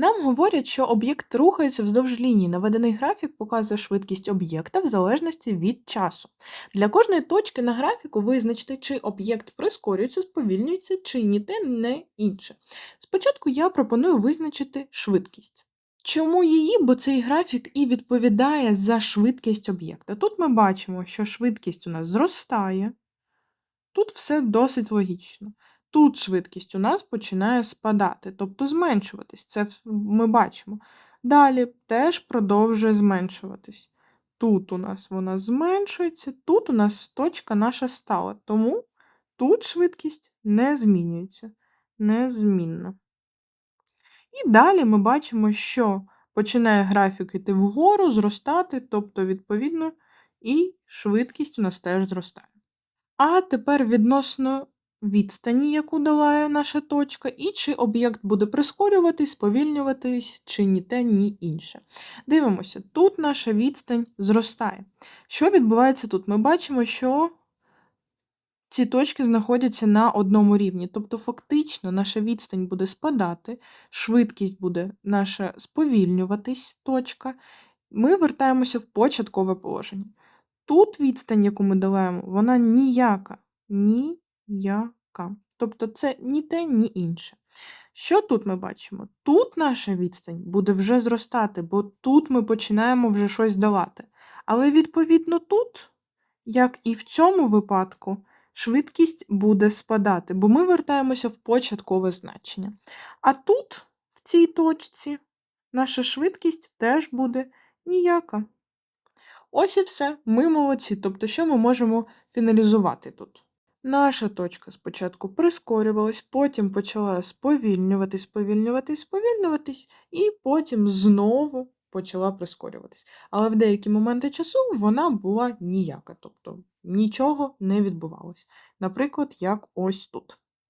Нам говорять, що об'єкт рухається вздовж лінії. Наведений графік показує швидкість об'єкта в залежності від часу. Для кожної точки на графіку визначте, чи об'єкт прискорюється, сповільнюється, чи ні те, не інше. Спочатку я пропоную визначити швидкість. Чому її? Бо цей графік і відповідає за швидкість об'єкта. Тут ми бачимо, що швидкість у нас зростає. Тут все досить логічно. Тут швидкість у нас починає спадати, тобто зменшуватись. Це ми бачимо. Далі теж продовжує зменшуватись. Тут у нас вона зменшується, тут у нас точка наша стала. Тому тут швидкість не змінюється. Незмінна. І далі ми бачимо, що починає графік йти вгору, зростати, тобто, відповідно, і швидкість у нас теж зростає. А тепер відносно відстані, яку долає наша точка, і чи об'єкт буде прискорюватись, сповільнюватись, чи ні те, ні інше. Дивимося, тут наша відстань зростає. Що відбувається тут? Ми бачимо, що ці точки знаходяться на одному рівні. Тобто, фактично, наша відстань буде спадати, швидкість буде наша сповільнюватись, точка. Ми вертаємося в початкове положення. Тут відстань, яку ми долаємо, вона ніяка. Ніяка. Тобто це ні те, ні інше. Що тут ми бачимо? Тут наша відстань буде вже зростати, бо тут ми починаємо вже щось долати. Але відповідно тут, як і в цьому випадку, швидкість буде спадати, бо ми вертаємося в початкове значення. А тут, в цій точці, наша швидкість теж буде ніяка. Ось і все. Ми молодці. Тобто, що ми можемо фіналізувати тут? Наша точка спочатку прискорювалась, потім почала сповільнюватись, сповільнюватись, сповільнюватись, і потім знову почала прискорюватись. Але в деякі моменти часу вона була ніяка, тобто нічого не відбувалось. Наприклад, як ось тут.